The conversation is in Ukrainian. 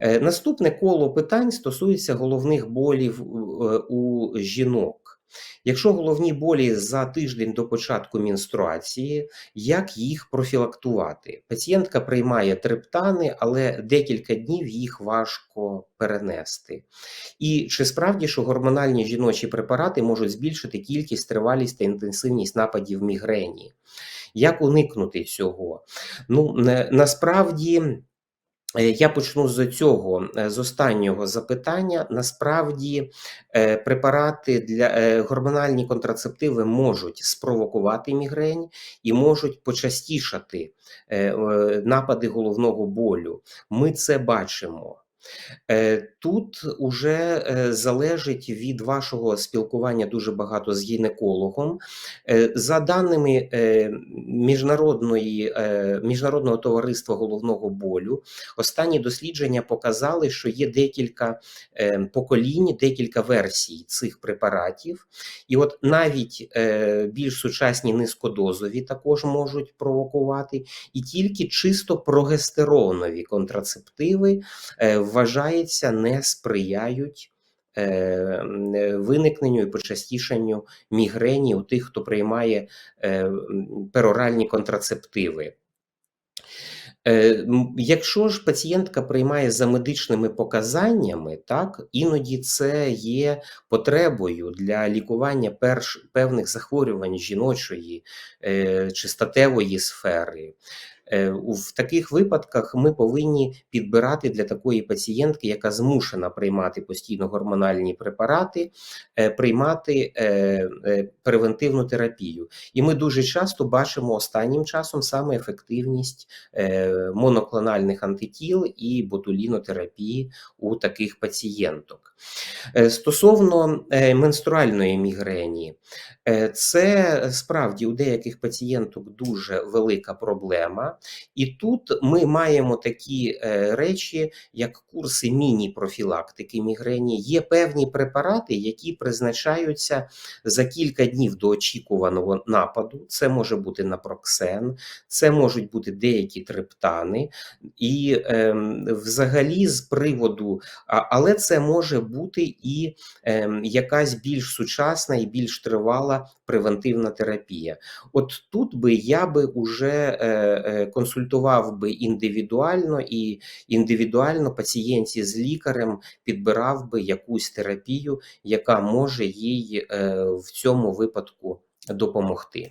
Е, Наступне коло питань стосується головних болів е, у жінок. Якщо головні болі за тиждень до початку менструації, як їх профілактувати? Пацієнтка приймає триптани, але декілька днів їх важко перенести. І чи справді, що гормональні жіночі препарати можуть збільшити кількість, тривалість та інтенсивність нападів мігрені? Як уникнути цього? Ну, насправді. Е, Я почну з цього, е, з останнього запитання. Насправді, е, препарати для гормональні контрацептиви можуть спровокувати мігрень і можуть почастішати напади головного болю. Ми це бачимо. Е, Тут уже е, залежить від вашого спілкування дуже багато з гінекологом. Е, За даними міжнародної, Міжнародного товариства головного болю, останні дослідження показали, що є декілька поколінь, декілька версій цих препаратів. І от навіть більш сучасні низькодозові також можуть провокувати, і тільки чисто прогестеронові контрацептиви е, вважається не сприяють е, виникненню і почастішанню мігрені у тих, хто приймає е, пероральні контрацептиви. Е, Якщо ж пацієнтка приймає за медичними показаннями, так іноді це є потребою для лікування перш, певних захворювань жіночої чи статевої сфери. Е, В таких випадках ми повинні підбирати для такої пацієнтки, яка змушена приймати постійно гормональні препарати, е, приймати е, превентивну терапію. І ми дуже часто бачимо останнім часом саме ефективність моноклональних антитіл і ботулінотерапії у таких пацієнток. Стосовно менструальної мігрені, це справді у деяких пацієнток дуже велика проблема. І тут ми маємо такі е, речі, як курси міні-профілактики мігрені. Є певні препарати, які призначаються за кілька днів до очікуваного нападу. Це може бути напроксен, це можуть бути деякі триптани, і ем, взагалі з приводу, але це може бути і ем, якась більш сучасна і більш тривала превентивна терапія. От тут би я би уже е, е, консультував би індивідуально і індивідуально пацієнті з лікарем підбирав би якусь терапію, яка може їй е, в цьому випадку допомогти.